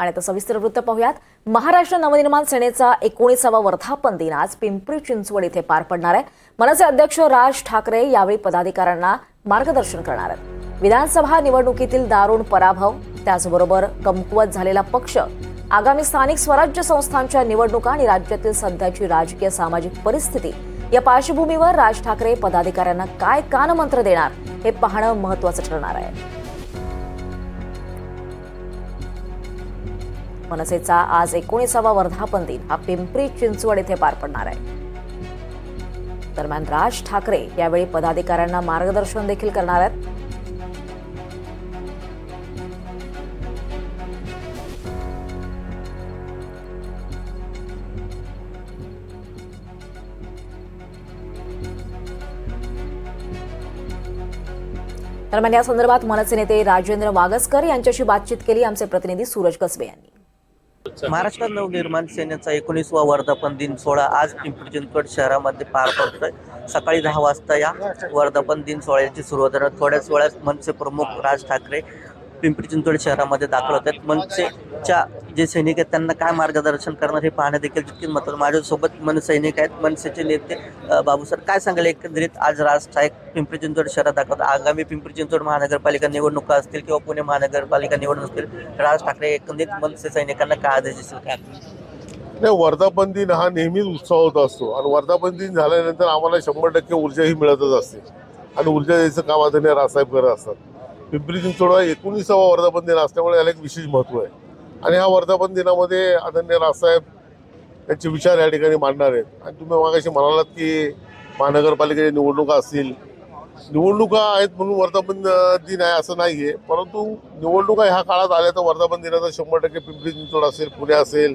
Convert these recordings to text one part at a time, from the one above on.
आणि आता सविस्तर वृत्त पाहूयात. महाराष्ट्र नवनिर्माण सेनेचा एकोणीसावा वर्धापन दिन आज पिंपरी चिंचवड इथे पार पडणार आहे. मनसे अध्यक्ष राज ठाकरे यावेळी पदाधिकाऱ्यांना मार्गदर्शन करणार आहेत. विधानसभा निवडणुकीतील दारुण पराभव त्याचबरोबर कमकुवत झालेला पक्ष आगामी स्थानिक स्वराज्य संस्थांच्या निवडणुका आणि राज्यातील सध्याची राजकीय सामाजिक परिस्थिती या पार्श्वभूमीवर राज ठाकरे पदाधिकाऱ्यांना काय कानमंत्र देणार हे पाहणं महत्वाचं ठरणार आहे. मनसेचा आज एकोणीसावा वर्धापन दिन हा पिंपरी चिंचवड येथे पार पडणार आहे. दरम्यान राज ठाकरे यावेळी पदाधिकाऱ्यांना मार्गदर्शन देखील करणार आहेत. दरम्यान या संदर्भात मनसे नेते राजेंद्र वागसकर यांच्याशी बातचीत केली. आमचे प्रतिनिधी सूरज कसबे यांनी. महाराष्ट्र नवनिर्माण सेनेचा एकोणीसवा वर्धापन दिन सोहळा आज पिंपरी चिंचवड शहरामध्ये पार पडतोय. सकाळी दहा वाजता या वर्धापन दिन सोहळ्याची सुरुवात होणार. थोड्याच वेळात मनसे प्रमुख राज ठाकरे पिंपरी चिंचवड शहरामध्ये दाखल होत आहेत. मनसेच्या जे सैनिक आहेत त्यांना काय मार्गदर्शन करणार हे पाहणं देखील तितकेच महत्त्वाचं. माझ्यासोबत मन सैनिक आहेत मनसेचे नेते बाबू सर काय सांगाल? एकंदरीत आज राज ठाईक पिंपरी चिंचवड शहरात दाखवत आगामी पिंपरी चिंचवड महानगरपालिका निवडणुका असतील किंवा पुणे महानगरपालिका निवडणूक असतील राज ठाकरे एकंदरीत मनसे सैनिकांना काय आदेश देतील काय? नाही वर्धापन दिन हा नेहमीच उत्सवात असतो. आणि वर्धापन दिन झाल्यानंतर आम्हाला शंभर टक्के ऊर्जाही मिळतच असते. आणि ऊर्जा द्यायचं काम आदरणीय राजसाहेब करत असतात. पिंपरी चिंचवड एकोणीसावा वर्धापन दिन असल्यामुळे याला एक विशेष महत्त्व आहे. आणि ह्या वर्धापन दिनामध्ये आदरणीय राजसाहेब त्यांचे विचार या ठिकाणी मांडणार आहेत. आणि तुम्ही मागाशी म्हणालात की महानगरपालिकेच्या निवडणुका असतील. निवडणुका आहेत म्हणून वर्धापन दिन आहे असं नाही आहे परंतु निवडणुका ह्या काळात आल्या तर वर्धापन दिनाचा शंभर टक्के पिंपरी चिंचवड असेल पुणे असेल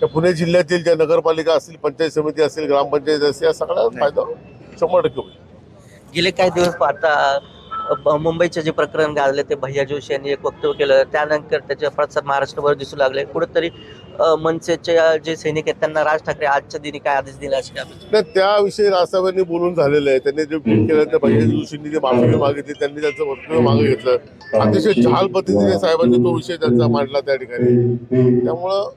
त्या पुणे जिल्ह्यातील ज्या नगरपालिका असतील पंचायत समिती असेल ग्रामपंचायत असेल या सगळ्या फायदा शंभर टक्के होईल. गेले काही दिवस आता मुंबईचे जे प्रकरण गाजले ते भैया जोशी यांनी एक वक्तव्य केलं. त्यानंतर त्याचे पडसाद महाराष्ट्रभर दिसू लागले. कुठेतरी मनसेचे जे सैनिक आहेत त्यांना राज ठाकरे आजच्या दिनी काय आदेश दिला असे नाही त्याविषयी राजसाहेबांनी बोलून झालेलं आहे. त्यांनी जे ट्विट केलं त्या भैया जोशींनी जे माफी मागितली त्यांनी त्यांचं वक्तव्य मागे घेतलं. अतिशय छान पद्धतीने साहेबांनी तो विषय त्यांचा मांडला त्या ठिकाणी. त्यामुळं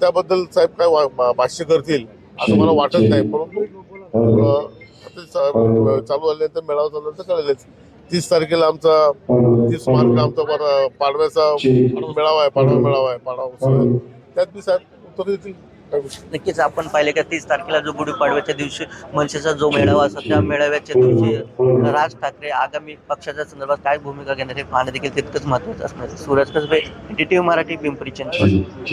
त्याबद्दल साहेब काय भाष्य करतील असं मला वाटत नाही. परंतु आता चालू झाल्यानंतर मेळावा झाल्यानंतर कळेलच. तीस तारखेला आमचा तीस मार्च आमचा पर- पाडव्याचा मेळावा आहे पाडवा मेळावा आहे पाडवा. त्यात मी साहेब उत्तर देतील. नक्कीच आपण पाहिले का तीस तारखेला जो गुढीपाडव्याच्या दिवशी मनसेचा जो मेळावा असतो त्या मेळाव्याच्या दिवशी राज ठाकरे आगामी पक्षाच्या संदर्भात काय भूमिका घेणार हे पाहणं देखील तितकंच महत्वाचं असणार. सूरज कसबे टी मराठी पिंपरी चिंचवड.